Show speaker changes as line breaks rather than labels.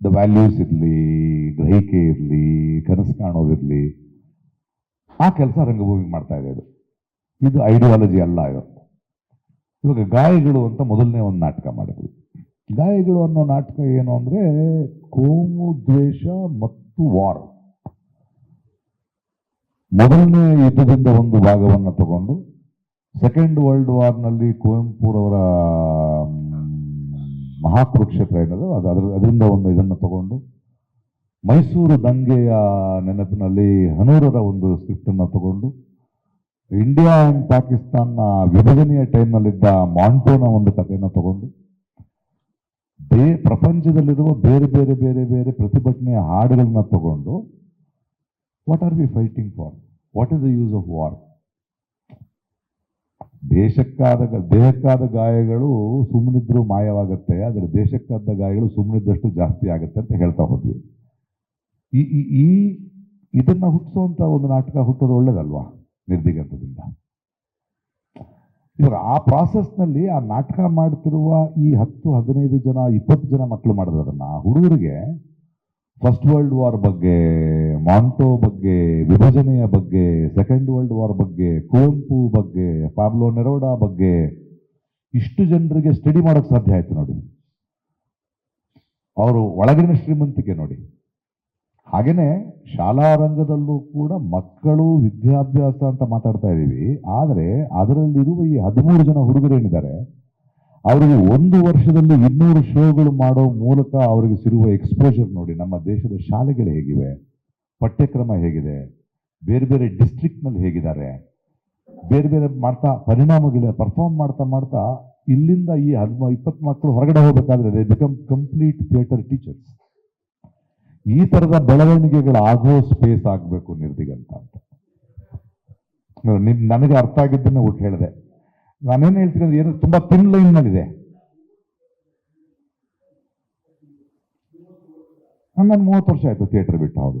The values ಇರಲಿ ಗ್ರಹಿಕೆ ಇರಲಿ, ಕನಸು ಕಾಣೋದಿರಲಿ ಆ ಕೆಲಸ ರಂಗಭೂಮಿ ಮಾಡ್ತಾ ಇದೆ ಅದು ಇದು ಐಡಿಯಾಲಜಿ ಅಲ್ಲ ಇವತ್ತು ಇವಾಗ ಗಾಯಗಳು ಅಂತ ಮೊದಲನೇ ಒಂದು ನಾಟಕ ಮಾಡಿದ್ವಿ. ಗಾಯಗಳು ಅನ್ನೋ ನಾಟಕ ಏನು ಅಂದರೆ ಕೋಮು, ದ್ವೇಷ ಮತ್ತು ವಾರ್. ಮೊದಲನೇ ಯುದ್ಧದಿಂದ ಒಂದು ಭಾಗವನ್ನು ತಗೊಂಡು ಸೆಕೆಂಡ್ ವರ್ಲ್ಡ್ ವಾರ್ನಲ್ಲಿ ಕುವೆಂಪುರವರ ಮಹಾಕುರುಕ್ಷೇತ್ರ ಏನದು? ಅದು ಅದ್ರ ಅದರಿಂದ ಒಂದು ಇದನ್ನು ತಗೊಂಡು ಮೈಸೂರು ದಂಗೆಯ ನೆನಪಿನಲ್ಲಿ ಹನೂರರ ಒಂದು ಸ್ಕ್ರಿಪ್ಟನ್ನು ತಗೊಂಡು ಇಂಡಿಯಾ ಆ್ಯಂಡ್ ಪಾಕಿಸ್ತಾನ್ನ ವಿಭಜನೆಯ ಟೈಮ್ನಲ್ಲಿದ್ದ ಮಾಂಟೋನ ಒಂದು ಕಥೆಯನ್ನು ತಗೊಂಡು ಬೇ ಪ್ರಪಂಚದಲ್ಲಿರುವ ಬೇರೆ ಬೇರೆ ಬೇರೆ ಬೇರೆ ಪ್ರತಿಭಟನೆಯ ಹಾಡುಗಳನ್ನ ತಗೊಂಡು what are we fighting for what is the use of war ದೇಶಕ್ಕಾದ ದೇಹಕ್ಕಾದ ಗಾಯಗಳು ಸುಮ್ಮನಿದ್ರು ಮಾಯವಾಗುತ್ತೆ, ಆದರೆ ದೇಶಕ್ಕಾದ ಗಾಯಗಳು ಸುಮ್ಮನಿದ್ದಷ್ಟು ಜಾಸ್ತಿ ಆಗುತ್ತೆ ಅಂತ ಹೇಳ್ತಾ ಹೋದ್ವಿ. ಈ ಈ ಇದನ್ನ ಹುಟ್ಟಿಸುವಂತ ಒಂದು ನಾಟಕ ಹುಟ್ಟೋದು ಒಳ್ಳೇದಲ್ವಾ ನಿರ್ದಿಗಂತದಿಂದ? ಇವಾಗ ಆ ಪ್ರಾಸೆಸ್ನಲ್ಲಿ ಆ ನಾಟಕ ಮಾಡ್ತಿರುವ ಈ ಹತ್ತು, ಹದಿನೈದು ಜನ, ಇಪ್ಪತ್ತು ಜನ ಮಕ್ಕಳು ಮಾಡಿದ್ರು ಅದನ್ನು. ಆ ಹುಡುಗರಿಗೆ ಫಸ್ಟ್ ವರ್ಲ್ಡ್ ವಾರ್ ಬಗ್ಗೆ ಮಾಂಟೋ ಬಗ್ಗೆ, ವಿಭಜನೆಯ ಬಗ್ಗೆ ಸೆಕೆಂಡ್ ವರ್ಲ್ಡ್ ವಾರ್ ಬಗ್ಗೆ, ಕುವೆಂಪು ಬಗ್ಗೆ ಪಾಬ್ಲೋ ನೆರೋಡಾ ಬಗ್ಗೆ ಇಷ್ಟು ಜನರಿಗೆ ಸ್ಟಡಿ ಮಾಡೋಕ್ಕೆ ಸಾಧ್ಯ ಆಯಿತು ನೋಡಿ. ಅವರು ಒಳಗಿನ ಶ್ರೀಮಂತಿಕೆ ನೋಡಿ. ಹಾಗೆಯೇ ಶಾಲಾ ರಂಗದಲ್ಲೂ ಕೂಡ ಮಕ್ಕಳು ವಿದ್ಯಾಭ್ಯಾಸ ಅಂತ ಮಾತಾಡ್ತಾ ಇದ್ದೀವಿ ಆದರೆ ಅದರಲ್ಲಿರುವ ಈ ಹದಿಮೂರು ಜನ ಹುಡುಗರೇನಿದ್ದಾರೆ ಅವರಿಗೆ ಒಂದು ವರ್ಷದಲ್ಲಿ ಇನ್ನೂರು ಶೋಗಳು ಮಾಡೋ ಮೂಲಕ ಅವರಿಗೆ ಸಿರುವ ಎಕ್ಸ್ಪೋಜರ್ ನೋಡಿ. ನಮ್ಮ ದೇಶದ ಶಾಲೆಗಳು ಹೇಗಿವೆ? ಪಠ್ಯಕ್ರಮ ಹೇಗಿದೆ? ಬೇರೆ ಬೇರೆ ಡಿಸ್ಟ್ರಿಕ್ಟ್ನಲ್ಲಿ ಹೇಗಿದ್ದಾರೆ? ಬೇರೆ ಬೇರೆ ಮಾಡ್ತಾ ಪರಿಣಾಮಗಳಿದೆ ಪರ್ಫಾರ್ಮ್ ಮಾಡ್ತಾ ಮಾಡ್ತಾ ಇಲ್ಲಿಂದ ಈ ಹದಿಮ ಇಪ್ಪತ್ತು ಮಕ್ಕಳು ಹೊರಗಡೆ ಹೋಗಬೇಕಾದ್ರೆ they become complete theatre teachers ಈ ಥರದ ಬೆಳವಣಿಗೆಗಳು ಆಗೋ ಸ್ಪೇಸ್ ಆಗಬೇಕು ನಿರ್ದಿಗಂತ ಅಂತ ನಿಮ್, ನನಗೆ ಅರ್ಥ ಆಗಿದ್ದನ್ನು ಒಟ್ಟು ಹೇಳಿದೆ. ನಾನೇನು ಹೇಳ್ತೀನಿ ಅಂದ್ರೆ ಏನು ತುಂಬ ತಿನ್ ಲೈನ್ನಲ್ಲಿದೆ ನಾನು ಮೂವತ್ತು ವರ್ಷ ಆಯಿತು ಥಿಯೇಟರ್ ಬಿಟ್ಟು ಹೌದು